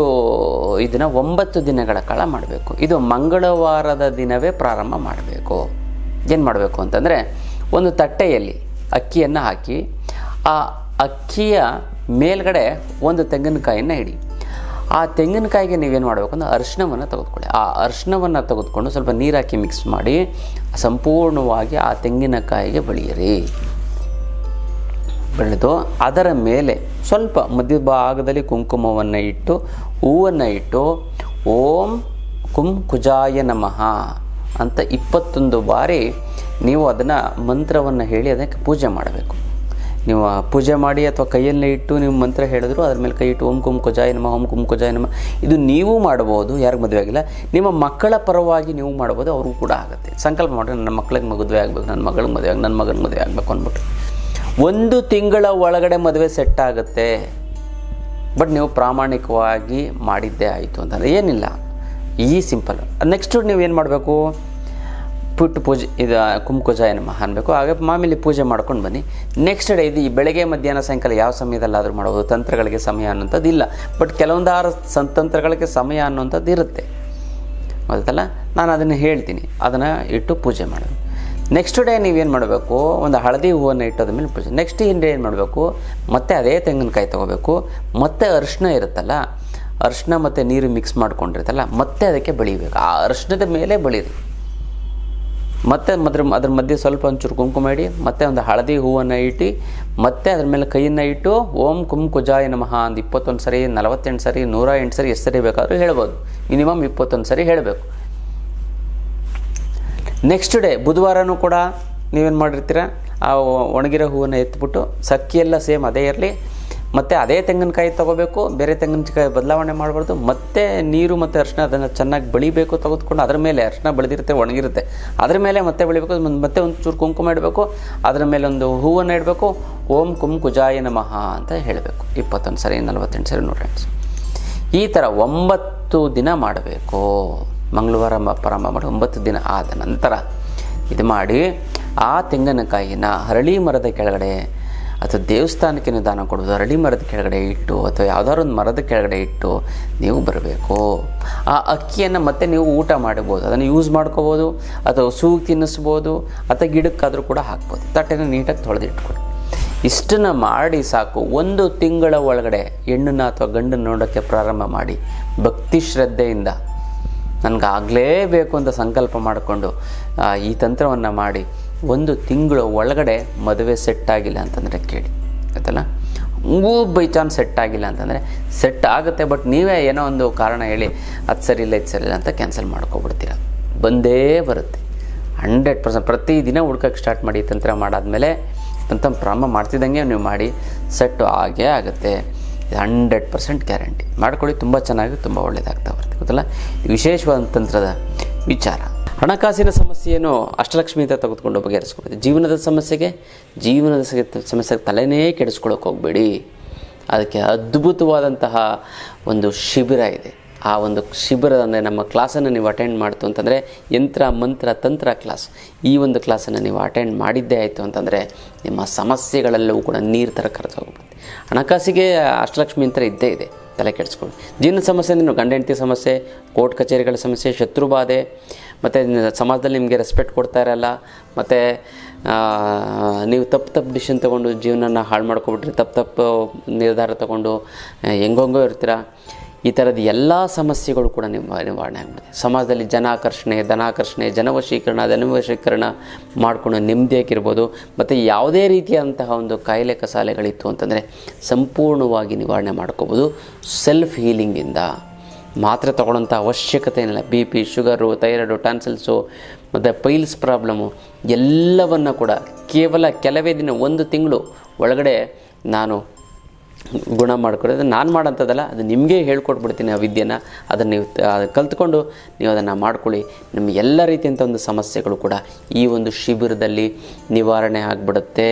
ಇದನ್ನು ಒಂಬತ್ತು ದಿನಗಳ ಕಾಲ ಮಾಡಬೇಕು. ಇದು ಮಂಗಳವಾರದ ದಿನವೇ ಪ್ರಾರಂಭ ಮಾಡಬೇಕು. ಏನು ಮಾಡಬೇಕು ಅಂತಂದರೆ, ಒಂದು ತಟ್ಟೆಯಲ್ಲಿ ಅಕ್ಕಿಯನ್ನು ಹಾಕಿ, ಆ ಅಕ್ಕಿಯ ಮೇಲ್ಗಡೆ ಒಂದು ತೆಂಗಿನಕಾಯಿಯನ್ನು ಇಡಿ. ಆ ತೆಂಗಿನಕಾಯಿಗೆ ನೀವೇನು ಮಾಡಬೇಕು ಅಂದ್ರೆ ಅರಿಶಿಣವನ್ನು ತೆಗೆದುಕೊಳ್ಳಿ. ಆ ಅರಿಶಿಣವನ್ನು ತೆಗೆದುಕೊಂಡು ಸ್ವಲ್ಪ ನೀರಾಕಿ ಮಿಕ್ಸ್ ಮಾಡಿ ಸಂಪೂರ್ಣವಾಗಿ ಆ ತೆಂಗಿನಕಾಯಿಗೆ ಬೆಳೆಯಿರಿ. ಬೆಳೆದು ಅದರ ಮೇಲೆ ಸ್ವಲ್ಪ ಮಧ್ಯಭಾಗದಲ್ಲಿ ಕುಂಕುಮವನ್ನು ಇಟ್ಟು, ಹೂವನ್ನು ಇಟ್ಟು, ಓಂ ಕುಂ ಕುಜಾಯ ನಮಃ ಅಂತ ಇಪ್ಪತ್ತೊಂದು ಬಾರಿ ನೀವು ಅದನ್ನು ಮಂತ್ರವನ್ನು ಹೇಳಿ ಅದಕ್ಕೆ ಪೂಜೆ ಮಾಡಬೇಕು. ನೀವು ಪೂಜೆ ಮಾಡಿ ಅಥವಾ ಕೈಯಲ್ಲೇ ಇಟ್ಟು ನೀವು ಮಂತ್ರ ಹೇಳಿದ್ರು, ಅದ್ರ ಮೇಲೆ ಕೈ ಇಟ್ಟು, ಓಂ ಕುಂ ಕುಜಾಯ ನಮ, ಓಂ ಕುಂ ಕುಜಾಯ ನಮ. ಇದು ನೀವು ಮಾಡ್ಬೋದು ಯಾರಿಗೆ ಮದುವೆ ಆಗಿಲ್ಲ. ನಿಮ್ಮ ಮಕ್ಕಳ ಪರವಾಗಿ ನೀವು ಮಾಡ್ಬೋದು ಅವ್ರಿಗೂ ಕೂಡ ಆಗುತ್ತೆ. ಸಂಕಲ್ಪ ಮಾಡಿ ನನ್ನ ಮಕ್ಕಳಿಗೆ ಮದುವೆ ಆಗಬೇಕು, ನನ್ನ ಮಗಳಿಗೆ ಮದುವೆ ಆಗಿ ನನ್ನ ಮಗನ ಮದುವೆ ಆಗಬೇಕು ಅಂದ್ಬಿಟ್ಟು ಒಂದು ತಿಂಗಳ ಒಳಗಡೆ ಮದುವೆ ಸೆಟ್ ಆಗುತ್ತೆ. ಬಟ್ ನೀವು ಪ್ರಾಮಾಣಿಕವಾಗಿ ಮಾಡಿದ್ದೇ ಆಯಿತು ಅಂತಂದರೆ ಏನಿಲ್ಲ. ಈ ಸಿಂಪಲ್ ನೆಕ್ಸ್ಟ್ ನೀವು ಏನು ಮಾಡಬೇಕು? ಪುಟ್ಟು ಪೂಜೆ, ಇದು ಕುಂಕುಜ ನಮಃ ಅನ್ಬೇಕು. ಹಾಗೆ ಮಾಮೂಲಿ ಪೂಜೆ ಮಾಡ್ಕೊಂಡು ಬನ್ನಿ. ನೆಕ್ಸ್ಟ್ ಡೇ ಇದು ಈ ಬೆಳಗ್ಗೆ, ಮಧ್ಯಾಹ್ನ, ಸಾಯಂಕಾಲ ಯಾವ ಸಮಯದಲ್ಲಾದರೂ ಮಾಡ್ಬೋದು ತಂತ್ರಗಳಿಗೆ ಸಮಯ ಅನ್ನೋಂಥದ್ದು ಇಲ್ಲ. ಬಟ್ ಕೆಲವೊಂದು ಆರು ಸಂತಂತ್ರಗಳಿಗೆ ಸಮಯ ಅನ್ನೋಂಥದ್ದು ಇರುತ್ತೆ. ಗೊತ್ತಲ್ಲ? ನಾನು ಅದನ್ನು ಹೇಳ್ತೀನಿ. ಅದನ್ನು ಇಟ್ಟು ಪೂಜೆ ಮಾಡೋದು. ನೆಕ್ಸ್ಟ್ ಡೇ ನೀವೇನು ಮಾಡಬೇಕು? ಒಂದು ಹಳದಿ ಹೂವನ್ನು ಇಟ್ಟೋದ ಮೇಲೆ ಪೂಜೆ. ನೆಕ್ಸ್ಟ್ ಡೇ ಏನು ಮಾಡಬೇಕು? ಮತ್ತೆ ಅದೇ ತೆಂಗಿನಕಾಯಿ ತೊಗೋಬೇಕು. ಮತ್ತೆ ಅರಿಶಿನ ಇರುತ್ತಲ್ಲ? ಅರಿಶಿನ ಮತ್ತು ನೀರು ಮಿಕ್ಸ್ ಮಾಡ್ಕೊಂಡಿರುತ್ತಲ್ಲ ಮತ್ತೆ ಅದಕ್ಕೆ ಬೆಳಿಬೇಕು. ಆ ಅರಿಶಿನದ ಮೇಲೆ ಬೆಳೀರಿ. ಮತ್ತೆ ಅದ್ರ ಅದ್ರ ಮಧ್ಯೆ ಸ್ವಲ್ಪ ಒಂಚೂರು ಕುಂಕುಮ ಇಡಿ, ಮತ್ತೆ ಒಂದು ಹಳದಿ ಹೂವನ್ನು ಇಟ್ಟು, ಮತ್ತೆ ಅದ್ರ ಮೇಲೆ ಕೈಯನ್ನು ಇಟ್ಟು, ಓಂ ಕುಂ ಕುಜಾಯ ನಮಃ ಒಂದು ಇಪ್ಪತ್ತೊಂದು ಸರಿ, ನಲವತ್ತೆಂಟು ಸರಿ, ನೂರ ಎಂಟು ಸರಿ ಎಷ್ಟು ಸರಿ ಬೇಕಾದರೂ ಹೇಳ್ಬೋದು. ಮಿನಿಮಮ್ ಇಪ್ಪತ್ತೊಂದು ಸರಿ ಹೇಳಬೇಕು. ನೆಕ್ಸ್ಟ್ ಡೇ ಬುಧವಾರನೂ ಕೂಡ ನೀವೇನು ಮಾಡಿರ್ತೀರ? ಆ ಒಣಗಿರೋ ಹೂವನ್ನು ಎತ್ಬಿಟ್ಟು ಸಕ್ಕಿ ಎಲ್ಲ ಸೇಮ್ ಅದೇ ಇರಲಿ. ಮತ್ತು ಅದೇ ತೆಂಗಿನಕಾಯಿ ತೊಗೋಬೇಕು, ಬೇರೆ ತೆಂಗಿನಕಾಯಿ ಬದಲಾವಣೆ ಮಾಡಬಾರ್ದು, ಮತ್ತೆ ನೀರು ಮತ್ತು ಅರಿಶಿನ ಅದನ್ನು ಚೆನ್ನಾಗಿ ಬೆಳಿಬೇಕು ತೆಗೆದುಕೊಂಡು ಅದ್ರ ಮೇಲೆ ಅರಿಶಿನ ಬೆಳೆದಿರುತ್ತೆ, ಒಣಗಿರುತ್ತೆ. ಅದ್ರ ಮೇಲೆ ಮತ್ತೆ ಬೆಳಿಬೇಕು ಮತ್ತೆ ಒಂದು ಚೂರು ಕುಂಕುಮ ಇಡಬೇಕು, ಅದರ ಮೇಲೆ ಒಂದು ಹೂವನ್ನು ಇಡಬೇಕು, ಓಂ ಕುಂ ಕುಜಾಯ ನಮಃ ಅಂತ ಹೇಳಬೇಕು. ಇಪ್ಪತ್ತೊಂದು ಸರಿ, ನಲವತ್ತೆಂಟು ಸರಿ, ನೂರ ಎಂಟು ಈ ಥರ ಒಂಬತ್ತು ದಿನ ಮಾಡಬೇಕು. ಮಂಗಳವಾರ ಪ್ರಾರಂಭ ಮಾಡಿ ಒಂಬತ್ತು ದಿನ ಆದ ನಂತರ ಇದು ಮಾಡಿ ಆ ತೆಂಗಿನಕಾಯಿನ ಹರಳಿ ಮರದ ಕೆಳಗಡೆ ಅಥವಾ ದೇವಸ್ಥಾನಕ್ಕೆ ನೀವು ದಾನ ಕೊಡೋದು, ಅರಳಿ ಮರದ ಕೆಳಗಡೆ ಇಟ್ಟು ಅಥವಾ ಯಾವ್ದಾದ್ರು ಒಂದು ಮರದ ಕೆಳಗಡೆ ಇಟ್ಟು ನೀವು ಬರಬೇಕು. ಆ ಅಕ್ಕಿಯನ್ನು ಮತ್ತೆ ನೀವು ಊಟ ಮಾಡಬಹುದು, ಅದನ್ನು ಯೂಸ್ ಮಾಡ್ಕೋಬೋದು ಅಥವಾ ಹಸುವಿಗೆ ತಿನ್ನಿಸ್ಬೋದು, ಅಥವಾ ಗಿಡಕ್ಕಾದರೂ ಕೂಡ ಹಾಕ್ಬೋದು. ತಟ್ಟೆನ ನೀಟಾಗಿ ತೊಳೆದಿಟ್ಕೊಡಿ ಇಷ್ಟನ್ನು ಮಾಡಿ ಸಾಕು. ಒಂದು ತಿಂಗಳ ಒಳಗಡೆ ಹೆಣ್ಣನ್ನು ಅಥವಾ ಗಂಡನ್ನ ನೋಡೋಕ್ಕೆ ಪ್ರಾರಂಭ ಮಾಡಿ. ಭಕ್ತಿ ಶ್ರದ್ಧೆಯಿಂದ. ನನಗಾಗಲೇಬೇಕು ಅಂತ ಸಂಕಲ್ಪ ಮಾಡಿಕೊಂಡು ಈ ತಂತ್ರವನ್ನು ಮಾಡಿ. ಒಂದು ತಿಂಗಳು ಒಳಗಡೆ ಮದುವೆ ಸೆಟ್ ಆಗಿಲ್ಲ ಅಂತಂದರೆ ಕೇಳಿ, ಆಯ್ತಲ್ಲ? ಹಂಗೂ ಬೈ ಚಾನ್ಸ್ ಸೆಟ್ ಆಗಿಲ್ಲ ಅಂತಂದರೆ ಸೆಟ್ ಆಗುತ್ತೆ ಬಟ್ ನೀವೇ ಏನೋ ಒಂದು ಕಾರಣ ಹೇಳಿ, ಅದು ಸರಿ ಇಲ್ಲ, ಇದು ಸರಿ ಇಲ್ಲ ಅಂತ ಕ್ಯಾನ್ಸಲ್ ಮಾಡ್ಕೊಬಿಡ್ತೀರ. ಬಂದೇ ಬರುತ್ತೆ. ಹಂಡ್ರೆಡ್ ಪರ್ಸೆಂಟ್ ಪ್ರತಿದಿನ ಹುಡ್ಕಕ್ಕೆ ಸ್ಟಾರ್ಟ್ ಮಾಡಿ ತಂತ್ರ ಮಾಡಾದಮೇಲೆ ತಂತ್ರ ಪ್ರಾರಂಭ ಮಾಡ್ತಿದ್ದಂಗೆ ನೀವು ಮಾಡಿ ಸೆಟ್ಟು ಆಗೇ ಆಗುತ್ತೆ. ಹಂಡ್ರೆಡ್ ಪರ್ಸೆಂಟ್ ಗ್ಯಾರಂಟಿ ಮಾಡ್ಕೊಳ್ಳಿ, ತುಂಬ ಚೆನ್ನಾಗಿ, ತುಂಬ ಒಳ್ಳೆಯದಾಗ್ತಾ ಬರುತ್ತೆ, ಗೊತ್ತಲ್ಲ? ಇದು ವಿಶೇಷವಾದ ತಂತ್ರದ ವಿಚಾರ. ಹಣಕಾಸಿನ ಸಮಸ್ಯೆಯನ್ನು ಅಷ್ಟಲಕ್ಷ್ಮಿ ಅಂತ ತೆಗೆದುಕೊಂಡು ಬಗೆಹರಿಸ್ಕೊಬೋದು ಜೀವನದ ಸಮಸ್ಯೆಗೆ ಜೀವನದ ಸಮಸ್ಯೆಗೆ ತಲೆನೇ ಕೆಡಿಸ್ಕೊಳ್ಳೋಕೆ ಹೋಗಬೇಡಿ. ಅದಕ್ಕೆ ಅದ್ಭುತವಾದಂತಹ ಒಂದು ಶಿಬಿರ ಇದೆ. ಆ ಒಂದು ಶಿಬಿರ ಅಂದರೆ ನಮ್ಮ ಕ್ಲಾಸನ್ನು ನೀವು ಅಟೆಂಡ್ ಮಾಡ್ತು ಅಂತಂದರೆ ಯಂತ್ರ, ಮಂತ್ರ, ತಂತ್ರ ಕ್ಲಾಸ್ ಈ ಒಂದು ಕ್ಲಾಸನ್ನು ನೀವು ಅಟೆಂಡ್ ಮಾಡಿದ್ದೇ ಆಯಿತು ಅಂತಂದರೆ ನಿಮ್ಮ ಸಮಸ್ಯೆಗಳೆಲ್ಲವೂ ಕೂಡ ನೀರು ಥರ ಕರೆದೋಗ್ಬಿಡುತ್ತೆ ಹಣಕಾಸಿಗೆ ಅಷ್ಟಲಕ್ಷ್ಮಿ ಅಂತ ಇದ್ದೇ ಇದೆ. ತಲೆ ಕೆಡಿಸ್ಕೊಳ್ಳಿ ಜೀವನ ಸಮಸ್ಯೆ ಅಂದರೆ ಗಂಡ ಹೆಂಡತಿ ಸಮಸ್ಯೆ, ಕೋರ್ಟ್ ಕಚೇರಿಗಳ ಸಮಸ್ಯೆ, ಶತ್ರು ಬಾಧೆ ಮತ್ತು ಸಮಾಜದಲ್ಲಿ ನಿಮಗೆ ರೆಸ್ಪೆಕ್ಟ್ ಕೊಡ್ತಾ ಇರಲ್ಲ, ಮತ್ತು ನೀವು ತಪ್ಪು ತಪ್ಪು ಡಿಸಿಷನ್ ತೊಗೊಂಡು ಜೀವನನ ಹಾಳು ಮಾಡ್ಕೊಬಿಟ್ರಿ, ತಪ್ಪು ತಪ್ಪು ನಿರ್ಧಾರ ತೊಗೊಂಡು ಹೆಂಗೋ ಇರ್ತೀರ? ಈ ಥರದ ಎಲ್ಲ ಸಮಸ್ಯೆಗಳು ಕೂಡ ನಿಮ್ಮ ನಿವಾರಣೆ ಆಗ್ಬಿಡುತ್ತೆ. ಸಮಾಜದಲ್ಲಿ ಜನಾಕರ್ಷಣೆ ಧನಾಕರ್ಷಣೆ ಜನವಶೀಕರಣ, ಧನವಶೀಕರಣ ಮಾಡಿಕೊಂಡು ನೆಮ್ಮದಿಯಾಗಿರ್ಬೋದು ಮತ್ತು ಯಾವುದೇ ರೀತಿಯಾದಂತಹ ಒಂದು ಕಾಯಿಲೆ ಕಸಾಲೆಗಳಿತ್ತು ಅಂತಂದರೆ ಸಂಪೂರ್ಣವಾಗಿ ನಿವಾರಣೆ ಮಾಡ್ಕೋಬೋದು. ಸೆಲ್ಫ್ ಹೀಲಿಂಗಿಂದ ಮಾತ್ರೆ ತೊಗೊಳ್ಳೋಂಥ ಅವಶ್ಯಕತೆ ಏನಿಲ್ಲ. B P sugar thyroid tonsils ಮತ್ತು ಪೈಲ್ಸ್ ಪ್ರಾಬ್ಲಮು ಎಲ್ಲವನ್ನು ಕೂಡ ಕೇವಲ ಕೆಲವೇ ದಿನ, ಒಂದು ತಿಂಗಳು ಒಳಗಡೆ ನಾನು ಗುಣ ಮಾಡ್ಕೊಡೋದು ನಾನು ಮಾಡೋಂಥದ್ದಲ್ಲ, ಅದು ನಿಮಗೆ ಹೇಳ್ಕೊಟ್ಬಿಡ್ತೀನಿ ಆ ವಿದ್ಯೆನ. ಅದನ್ನು ನೀವು ಕಲ್ತ್ಕೊಂಡು ನೀವು ಅದನ್ನು ಮಾಡ್ಕೊಳ್ಳಿ. ನಿಮ್ಮ ಎಲ್ಲ ರೀತಿಯಂಥ ಒಂದು ಸಮಸ್ಯೆಗಳು ಕೂಡ ಈ ಒಂದು ಶಿಬಿರದಲ್ಲಿ ನಿವಾರಣೆ ಆಗಿಬಿಡುತ್ತೆ.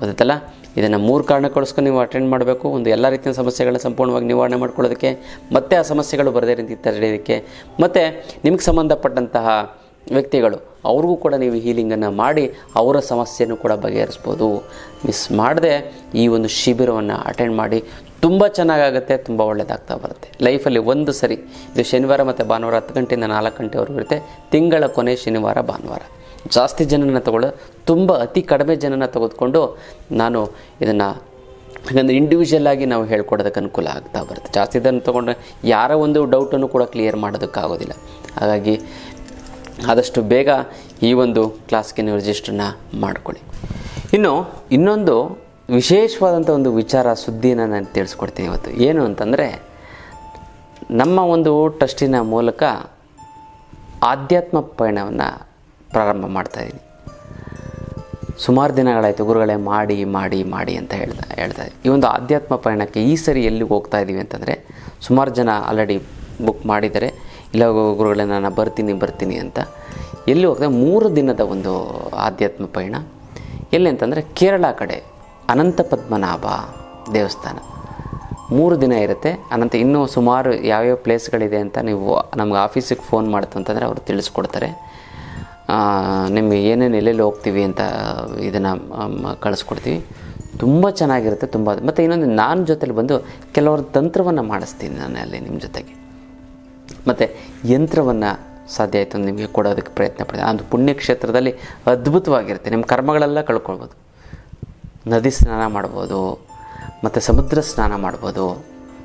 ಗೊತ್ತಲ್ಲ ಇದನ್ನು ಮೂರು ಕಾರಣಕ್ಕೋಸ್ಕರ ನೀವು ಅಟೆಂಡ್ ಮಾಡಬೇಕು. ಒಂದು ಎಲ್ಲ ರೀತಿಯ ಸಮಸ್ಯೆಗಳನ್ನ ಸಂಪೂರ್ಣವಾಗಿ ನಿವಾರಣೆ ಮಾಡ್ಕೊಳ್ಳೋದಕ್ಕೆ ಮತ್ತೆ ಆ ಸಮಸ್ಯೆಗಳು ಬರದೇ ರೀತಿ ತಡೆಯೋದಕ್ಕೆ ಮತ್ತು ನಿಮಗೆ ಸಂಬಂಧಪಟ್ಟಂತಹ ವ್ಯಕ್ತಿಗಳು, ಅವ್ರಿಗೂ ಕೂಡ ನೀವು ಹೀಲಿಂಗನ್ನು ಮಾಡಿ ಅವರ ಸಮಸ್ಯೆಯನ್ನು ಕೂಡ ಬಗೆಹರಿಸ್ಬೋದು. ಮಿಸ್ ಮಾಡದೆ ಈ ಒಂದು ಶಿಬಿರವನ್ನು ಅಟೆಂಡ್ ಮಾಡಿ ತುಂಬ ಚೆನ್ನಾಗಾಗುತ್ತೆ, ತುಂಬ ಒಳ್ಳೆಯದಾಗ್ತಾ ಬರುತ್ತೆ. ಲೈಫಲ್ಲಿ ಒಂದು ಸರಿ, ಇದು ಶನಿವಾರ ಮತ್ತು ಭಾನುವಾರ ಹತ್ತು ಗಂಟೆಯಿಂದ ನಾಲ್ಕು ಗಂಟೆವರೆಗೂ ಇರುತ್ತೆ. ತಿಂಗಳ ಕೊನೆ ಶನಿವಾರ ಭಾನುವಾರ. ಜಾಸ್ತಿ ಜನನ ತಗೊಳ್ಳೋ, ತುಂಬ ಅತಿ ಕಡಿಮೆ ಜನನ ತೆಗೆದುಕೊಂಡು ನಾನು ಇದನ್ನು ಹಾಗಂದ್ರೆ ಇಂಡಿವಿಜುವಲ್ ಆಗಿ ನಾವು ಹೇಳ್ಕೊಡೋದಕ್ಕೆ ಅನುಕೂಲ ಆಗ್ತಾ ಬರುತ್ತೆ. ಜಾಸ್ತಿ ಇದನ್ನು ತೊಗೊಂಡ್ರೆ ಯಾರ ಒಂದು ಡೌಟನ್ನು ಕೂಡ ಕ್ಲಿಯರ್ ಮಾಡೋದಕ್ಕಾಗೋದಿಲ್ಲ. ಹಾಗಾಗಿ ಆದಷ್ಟು ಬೇಗ ಈ ಒಂದು ಕ್ಲಾಸ್ಗೆ ನೀವು ರಿಜಿಸ್ಟ್ರನ್ನ ಮಾಡ್ಕೊಳ್ಳಿ. ಇನ್ನು ಇನ್ನೊಂದು ವಿಶೇಷವಾದಂಥ ಒಂದು ವಿಚಾರ ಸುದ್ದಿನ ನಾನು ತಿಳಿಸ್ಕೊಡ್ತೀನಿ ಇವತ್ತು. ಏನು ಅಂತಂದರೆ, ನಮ್ಮ ಒಂದು ಟ್ರಸ್ಟಿನ ಮೂಲಕ ಆಧ್ಯಾತ್ಮ ಪಯಣವನ್ನು ಪ್ರಾರಂಭ ಮಾಡ್ತಾ ಇದ್ದೀನಿ. ಸುಮಾರು ದಿನಗಳಾಯಿತು ಗುರುಗಳೇ ಮಾಡಿ ಮಾಡಿ ಮಾಡಿ ಅಂತ ಹೇಳ್ತಾ ಹೇಳ್ತಾ. ಈ ಒಂದು ಆಧ್ಯಾತ್ಮ ಪಯಣಕ್ಕೆ ಈ ಸರಿ ಎಲ್ಲಿಗೆ ಹೋಗ್ತಾ ಇದ್ದೀವಿ ಅಂತಂದರೆ, ಸುಮಾರು ಜನ ಆಲ್ರೆಡಿ ಬುಕ್ ಮಾಡಿದ್ದಾರೆ. ಇಲ್ಲ ಗುರುಗಳೇ, ನಾನು ಬರ್ತೀನಿ ಬರ್ತೀನಿ ಅಂತ. ಎಲ್ಲಿ ಹೋಗ್ತಾ ಮೂರು ದಿನದ ಒಂದು ಆಧ್ಯಾತ್ಮ ಪಯಣ. ಎಲ್ಲಿ ಅಂತಂದರೆ ಕೇರಳ ಕಡೆ ಅನಂತ ಪದ್ಮನಾಭ ದೇವಸ್ಥಾನ. ಮೂರು ದಿನ ಇರುತ್ತೆ. ಅನಂತ ಇನ್ನೂ ಸುಮಾರು ಯಾವ್ಯಾವ ಪ್ಲೇಸ್ಗಳಿದೆ ಅಂತ ನೀವು ನಮ್ಗೆ ಆಫೀಸಿಗೆ ಫೋನ್ ಮಾಡ್ತು ಅಂತಂದರೆ ಅವರು ತಿಳಿಸ್ಕೊಡ್ತಾರೆ. ನಿಮಗೆ ಏನೇನು ಎಲ್ಲೆಲ್ಲಿ ಹೋಗ್ತೀವಿ ಅಂತ ಇದನ್ನು ಕಳಿಸ್ಕೊಡ್ತೀವಿ. ತುಂಬ ಚೆನ್ನಾಗಿರುತ್ತೆ, ತುಂಬ, ಮತ್ತು ಇನ್ನೊಂದು ನಾನು ಜೊತೆಲಿ ಬಂದು ಕೆಲವ್ರ ತಂತ್ರವನ್ನು ಮಾಡಿಸ್ತೀನಿ ನಾನು ಅಲ್ಲಿ ನಿಮ್ಮ ಜೊತೆಗೆ. ಮತ್ತು ಯಂತ್ರವನ್ನು ಸಾಧ್ಯ ಆಯಿತು ನಿಮಗೆ ಕೊಡೋದಕ್ಕೆ ಪ್ರಯತ್ನ ಪಡ್ತೀನಿ ಅದು ಪುಣ್ಯಕ್ಷೇತ್ರದಲ್ಲಿ ಅದ್ಭುತವಾಗಿರುತ್ತೆ. ನಿಮ್ಮ ಕರ್ಮಗಳೆಲ್ಲ ಕಳ್ಕೊಳ್ಬೋದು. ನದಿ ಸ್ನಾನ ಮಾಡ್ಬೋದು, ಮತ್ತು ಸಮುದ್ರ ಸ್ನಾನ ಮಾಡ್ಬೋದು.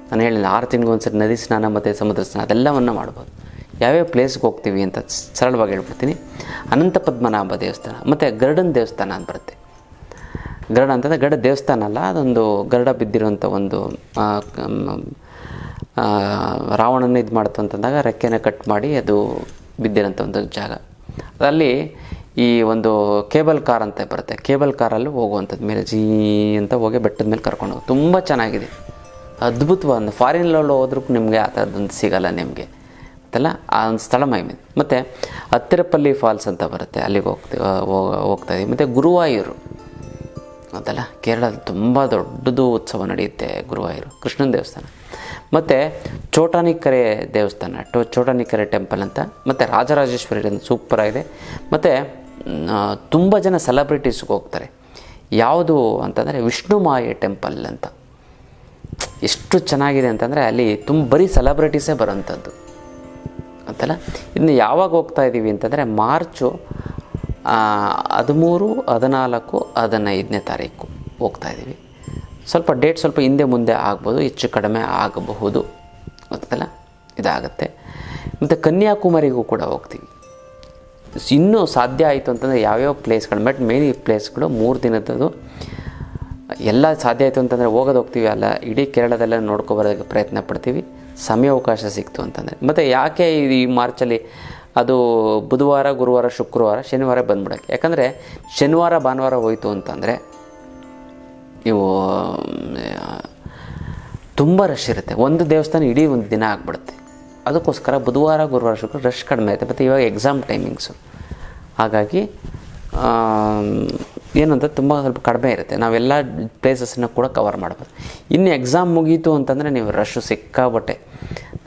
ನಾನು ಹೇಳಿಲ್ಲ, ಆರು ತಿಂಗಳು ಒಂದ್ಸರಿ ನದಿ ಸ್ನಾನ ಮತ್ತು ಸಮುದ್ರ ಸ್ನಾನ ಅದೆಲ್ಲವನ್ನು ಮಾಡ್ಬೋದು. ಯಾವ್ಯಾವ ಪ್ಲೇಸ್ಗೆ ಹೋಗ್ತೀವಿ ಅಂತ ಸರಳವಾಗಿ ಹೇಳ್ಬಿಡ್ತೀನಿ. ಅನಂತ ಪದ್ಮನಾಭ ದೇವಸ್ಥಾನ, ಮತ್ತು ಗರುಡನ ದೇವಸ್ಥಾನ ಅಂತ ಬರುತ್ತೆ. ಗರಡ ಅಂತಂದರೆ ಗರುಡ ದೇವಸ್ಥಾನ ಅಲ್ಲ, ಅದೊಂದು ಗರಡ ಬಿದ್ದಿರುವಂಥ ಒಂದು ರಾವಣನ ಇದು ಮಾಡ್ತು ಅಂತಂದಾಗ ರೆಕ್ಕೆನ ಕಟ್ ಮಾಡಿ ಅದು ಬಿದ್ದಿರೋಂಥ ಒಂದು ಜಾಗ. ಅದರಲ್ಲಿ ಈ ಒಂದು ಕೇಬಲ್ ಕಾರ್ ಅಂತ ಬರುತ್ತೆ. ಕೇಬಲ್ ಕಾರಲ್ಲಿ ಹೋಗುವಂಥದ್ದು, ಮೇಲೆ ಜೀ ಅಂತ ಹೋಗಿ ಬೆಟ್ಟದ ಮೇಲೆ ಕರ್ಕೊಂಡು ಹೋಗಿ. ತುಂಬ ಚೆನ್ನಾಗಿದೆ. ಅದ್ಭುತವಾದ ಫಾರಿನ್ ಫಾರಿನ್ಲಲ್ಲಿ ಹೋದ್ರೂ ನಿಮಗೆ ಆ ಥರದ್ದೊಂದು ಸಿಗಲ್ಲ ನಿಮಗೆ. ಗೊತ್ತಲ್ಲ ಆ ಒಂದು ಸ್ಥಳ ಮಹಿಮೆ ಮತ್ತು ಹತ್ತಿರಪಲ್ಲಿ ಫಾಲ್ಸ್ ಅಂತ ಬರುತ್ತೆ ಅಲ್ಲಿಗೆ ಹೋಗ್ತೀವಿ ಹೋಗ್ತಾ ಇದೀವಿ. ಮತ್ತು ಗುರುವಾಯೂರು. ಅದಲ್ಲ ಕೇರಳದಲ್ಲಿ ತುಂಬ ದೊಡ್ಡದು ಉತ್ಸವ ನಡೆಯುತ್ತೆ ಗುರುವಾಯೂರು, ಕೃಷ್ಣನ ದೇವಸ್ಥಾನ. ಮತ್ತು ಚೋಟಾನಿಕರೆ ದೇವಸ್ಥಾನ, ಟೋ, ಚೋಟಾನಿಕೆರೆ ಟೆಂಪಲ್ ಅಂತ. ಮತ್ತು ರಾಜರಾಜೇಶ್ವರಿ ಅಂತ ಸೂಪರಾಗಿದೆ ಮತ್ತು ತುಂಬ ಜನ ಸೆಲೆಬ್ರಿಟೀಸ್ಗೆ ಹೋಗ್ತಾರೆ. ಯಾವುದು ಅಂತಂದರೆ ವಿಷ್ಣುಮಾಯಿ ಟೆಂಪಲ್ ಅಂತ. ಎಷ್ಟು ಚೆನ್ನಾಗಿದೆ ಅಂತಂದರೆ ಅಲ್ಲಿ ತುಂಬ ಬರೀ ಸೆಲೆಬ್ರಿಟೀಸೇ ಬರೋಂಥದ್ದು ಅಂತಲ್ಲ. ಇನ್ನು ಯಾವಾಗ ಹೋಗ್ತಾ ಇದ್ದೀವಿ ಅಂತಂದರೆ ಮಾರ್ಚು ಹದಿಮೂರು, ಹದಿನಾಲ್ಕು, ಹದಿನೈದನೇ ತಾರೀಕು ಹೋಗ್ತಾ ಇದ್ದೀವಿ ಸ್ವಲ್ಪ ಡೇಟ್ ಸ್ವಲ್ಪ ಹಿಂದೆ ಮುಂದೆ ಆಗ್ಬೋದು, ಹೆಚ್ಚು ಕಡಿಮೆ ಆಗಬಹುದು. ಗೊತ್ತಲ್ಲ? ಇದಾಗುತ್ತೆ. ಮತ್ತು ಕನ್ಯಾಕುಮಾರಿಗೂ ಕೂಡ ಹೋಗ್ತೀವಿ. ಇನ್ನೂ ಸಾಧ್ಯ ಆಯಿತು ಅಂತಂದರೆ ಯಾವ್ಯಾವ ಪ್ಲೇಸ್ಗಳು, ಬಟ್ ಮೇನ್ ಪ್ಲೇಸ್ಗಳು ಮೂರು ದಿನದ್ದು. ಎಲ್ಲ ಸಾಧ್ಯ ಆಯಿತು ಅಂತಂದರೆ ಹೋಗೋದು ಹೋಗ್ತೀವಿ ಅಲ್ಲ. ಇಡೀ ಕೇರಳದೆಲ್ಲ ನೋಡ್ಕೊಬರೋದಕ್ಕೆ ಪ್ರಯತ್ನ ಪಡ್ತೀವಿ. ಸಮಯ ಅವಕಾಶ ಸಿಕ್ತು ಅಂತಂದರೆ. ಮತ್ತು ಯಾಕೆ ಈ ಮಾರ್ಚಲ್ಲಿ ಅದು ಬುಧವಾರ, ಗುರುವಾರ, ಶುಕ್ರವಾರ, ಶನಿವಾರ ಬಂದ್ಬಿಡೋಕ್ಕೆ? ಯಾಕಂದರೆ ಶನಿವಾರ, ಭಾನುವಾರ ಹೋಯಿತು ಅಂತಂದರೆ ಇವು ತುಂಬ ರಶ್ ಇರುತ್ತೆ. ಒಂದು ದೇವಸ್ಥಾನ ಇಡೀ ಒಂದು ದಿನ ಆಗ್ಬಿಡುತ್ತೆ. ಅದಕ್ಕೋಸ್ಕರ ಬುಧವಾರ, ಗುರುವಾರ ಶುಕ್ರ ರಶ್ ಕಡಿಮೆ ಆಯಿತು. ಮತ್ತು ಇವಾಗ ಎಕ್ಸಾಮ್ ಟೈಮಿಂಗ್ಸು ಹಾಗಾಗಿ ಏನಂತ ತುಂಬ ಸ್ವಲ್ಪ ಕಡಿಮೆ ಇರುತ್ತೆ. ನಾವೆಲ್ಲ ಪ್ಲೇಸಸ್ನ ಕೂಡ ಕವರ್ ಮಾಡ್ಬೋದು. ಇನ್ನು ಎಕ್ಸಾಮ್ ಮುಗೀತು ಅಂತಂದರೆ ನೀವು ರಶ್ ಸಿಕ್ಕಾಬಟ್ಟೆ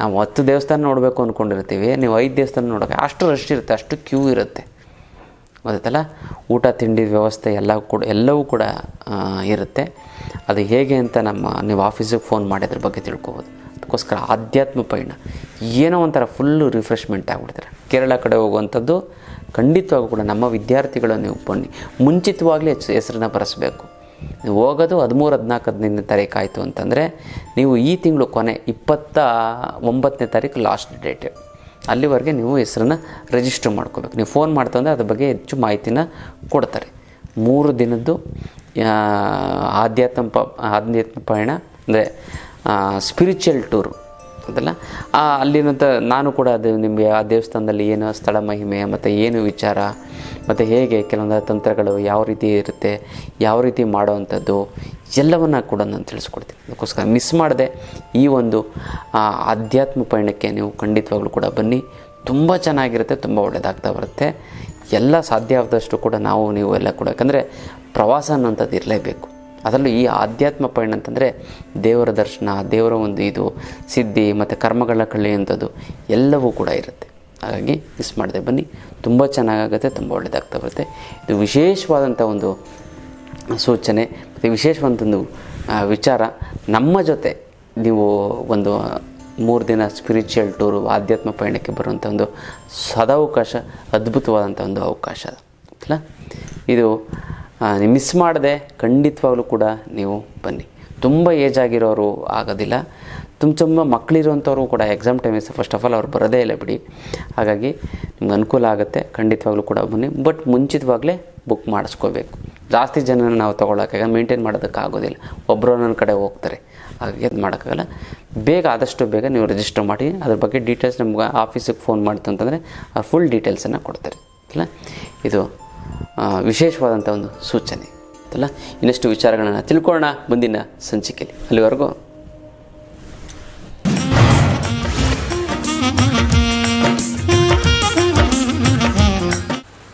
ನಾವು ಹತ್ತು ದೇವಸ್ಥಾನ ನೋಡಬೇಕು ಅಂದ್ಕೊಂಡಿರ್ತೀವಿ ನೀವು ಐದು ದೇವಸ್ಥಾನ ನೋಡೋಕೆ ಅಷ್ಟು ರಶ್ ಇರುತ್ತೆ, ಅಷ್ಟು ಕ್ಯೂ ಇರುತ್ತೆ. ಗೊತ್ತಲ್ಲ ಊಟ, ತಿಂಡಿ, ವ್ಯವಸ್ಥೆ ಎಲ್ಲ ಕೂಡ, ಎಲ್ಲವೂ ಕೂಡ ಇರುತ್ತೆ. ಅದು ಹೇಗೆ ಅಂತ ನಮ್ಮ, ನೀವು ಆಫೀಸಿಗೆ ಫೋನ್ ಮಾಡಿದ್ರ ಬಗ್ಗೆ ತಿಳ್ಕೊಬೋದು. ಅದಕ್ಕೋಸ್ಕರ ಆಧ್ಯಾತ್ಮ ಪಯಣ. ಏನೋ ಒಂಥರ ಫುಲ್ಲು ರಿಫ್ರೆಶ್ಮೆಂಟ್ ಆಗಿಬಿಡ್ತಾರೆ ಕೇರಳ ಕಡೆ ಹೋಗುವಂಥದ್ದು ಖಂಡಿತವಾಗೂ ಕೂಡ ನಮ್ಮ ವಿದ್ಯಾರ್ಥಿಗಳನ್ನು ನೀವು ಬನ್ನಿ ಮುಂಚಿತವಾಗಲೇ ಹೆಚ್ಚು ಹೆಸರನ್ನ ಬರೆಸಬೇಕು. ನೀವು ಹೋಗೋದು ಹದಿಮೂರು, ಹದಿನಾಲ್ಕು, ಹದಿನೈದನೇ ತಾರೀಕು ಆಯಿತು ಅಂತಂದರೆ ನೀವು ಈ ತಿಂಗಳು ಕೊನೆ ಇಪ್ಪತ್ತ ಒಂಬತ್ತನೇ ತಾರೀಕು ಲಾಸ್ಟ್ ಡೇಟ್ ಅಲ್ಲಿವರೆಗೆ ನೀವು ಹೆಸರನ್ನ ರಿಜಿಸ್ಟರ್ ಮಾಡ್ಕೋಬೇಕು. ನೀವು ಫೋನ್ ಮಾಡ್ತಂದರೆ ಅದ್ರ ಬಗ್ಗೆ ಹೆಚ್ಚು ಮಾಹಿತಿನ ಕೊಡ್ತಾರೆ. ಮೂರು ದಿನದ್ದು ಆಧ್ಯಾತ್ಮ ಆಧ್ಯಾತ್ಮ ಪಯಣ ಅಂದರೆ ಸ್ಪಿರಿಚುವಲ್ ಟೂರು ಅದಲ್ಲ ಆ, ನಾನು ಕೂಡ ಅದು ನಿಮಗೆ ಆ ದೇವಸ್ಥಾನದಲ್ಲಿ ಏನು ಸ್ಥಳ ಮಹಿಮೆ ಮತ್ತು ಏನು ವಿಚಾರ ಮತ್ತು ಹೇಗೆ ಕೆಲವೊಂದು ತಂತ್ರಗಳು ಯಾವ ರೀತಿ ಇರುತ್ತೆ ಯಾವ ರೀತಿ ಮಾಡೋವಂಥದ್ದು ಎಲ್ಲವನ್ನು ಕೂಡ ನಾನು ತಿಳಿಸ್ಕೊಡ್ತೀನಿ. ಅದಕ್ಕೋಸ್ಕರ ಮಿಸ್ ಮಾಡದೆ ಈ ಒಂದು ಆಧ್ಯಾತ್ಮ ಪಯಣಕ್ಕೆ ನೀವು ಖಂಡಿತವಾಗ್ಲೂ ಕೂಡ ಬನ್ನಿ. ತುಂಬ ಚೆನ್ನಾಗಿರುತ್ತೆ ತುಂಬ ಒಳ್ಳೆಯದಾಗ್ತಾ ಬರುತ್ತೆ. ಎಲ್ಲ ಸಾಧ್ಯ ಆದಷ್ಟು ಕೂಡ ನಾವು ನೀವು ಎಲ್ಲ ಕೂಡ ಯಾಕಂದರೆ ಪ್ರವಾಸ ಅನ್ನೋಂಥದ್ದು ಇರಲೇಬೇಕು. ಅದರಲ್ಲೂ ಈ ಆಧ್ಯಾತ್ಮ ಪಯಣ ಅಂತಂದರೆ ದೇವರ ದರ್ಶನ ದೇವರ ಒಂದು ಇದು ಸಿದ್ಧಿ ಮತ್ತು ಕರ್ಮಗಳ ಕಳೆಯುವಂಥದ್ದು ಎಲ್ಲವೂ ಕೂಡ ಇರುತ್ತೆ. ಹಾಗಾಗಿ ಮಿಸ್ ಮಾಡದೆ ಬನ್ನಿ. ತುಂಬ ಚೆನ್ನಾಗಾಗುತ್ತೆ ತುಂಬ ಒಳ್ಳೆಯದಾಗ್ತಾ ಬರುತ್ತೆ. ಇದು ವಿಶೇಷವಾದಂಥ ಒಂದು ಸೂಚನೆ ಮತ್ತು ವಿಶೇಷವಾದಂಥದ್ದು ಆ, ವಿಚಾರ. ನಮ್ಮ ಜೊತೆ ನೀವು ಒಂದು ಮೂರು ದಿನ ಸ್ಪಿರಿಚುವಲ್ ಟೂರು ಆಧ್ಯಾತ್ಮ ಪಯಣಕ್ಕೆ ಬರುವಂಥ ಒಂದು ಸದಾವಕಾಶ ಅದ್ಭುತವಾದಂಥ ಒಂದು ಅವಕಾಶ. ಅಲ್ಲ ಇದು ಮಿಸ್ ಮಾಡದೆ ಖಂಡಿತವಾಗಲೂ ಕೂಡ ನೀವು ಬನ್ನಿ. ತುಂಬ ಏಜ್ ಆಗಿರೋರು ಆಗೋದಿಲ್ಲ. ತುಂಬ ತುಂಬ ಮಕ್ಕಳಿರುವಂಥವ್ರು ಕೂಡ exam time is first of all ಅವ್ರು ಬರೋದೇ ಇಲ್ಲ ಬಿಡಿ. ಹಾಗಾಗಿ ನಿಮ್ಗೆ ಅನುಕೂಲ ಆಗುತ್ತೆ. ಖಂಡಿತವಾಗ್ಲೂ ಕೂಡ ಬನ್ನಿ. ಬಟ್ ಮುಂಚಿತವಾಗಲೇ ಬುಕ್ ಮಾಡಿಸ್ಕೋಬೇಕು. ಜಾಸ್ತಿ ಜನನ ನಾವು ತೊಗೊಳಕ್ಕಾಗ ಮೇಂಟೈನ್ ಮಾಡೋದಕ್ಕಾಗೋದಿಲ್ಲ ಒಬ್ಬರು ನನ್ನ ಕಡೆ ಹೋಗ್ತಾರೆ. ಹಾಗಾಗಿ ಅದು ಮಾಡೋಕ್ಕಾಗಲ್ಲ. ಬೇಗ ಆದಷ್ಟು ಬೇಗ ನೀವು ರಿಜಿಸ್ಟರ್ ಮಾಡಿ. ಅದ್ರ ಬಗ್ಗೆ ಡೀಟೇಲ್ಸ್ ನಮ್ಗೆ ಆಫೀಸಿಗೆ ಫೋನ್ ಮಾಡ್ತು ಅಂತಂದರೆ ಆ ಫುಲ್ ಡೀಟೇಲ್ಸನ್ನು ಕೊಡ್ತಾರೆ. ಇಲ್ಲ? ಇದು ವಿಶೇಷವಾದಂಥ ಒಂದು ಸೂಚನೆ. ಅಲ್ಲ ಇನ್ನಷ್ಟು ವಿಚಾರಗಳನ್ನು ತಿಳ್ಕೊಳ್ಳೋಣ ಮುಂದಿನ ಸಂಚಿಕೆಯಲ್ಲಿ. ಅಲ್ಲಿವರೆಗೂ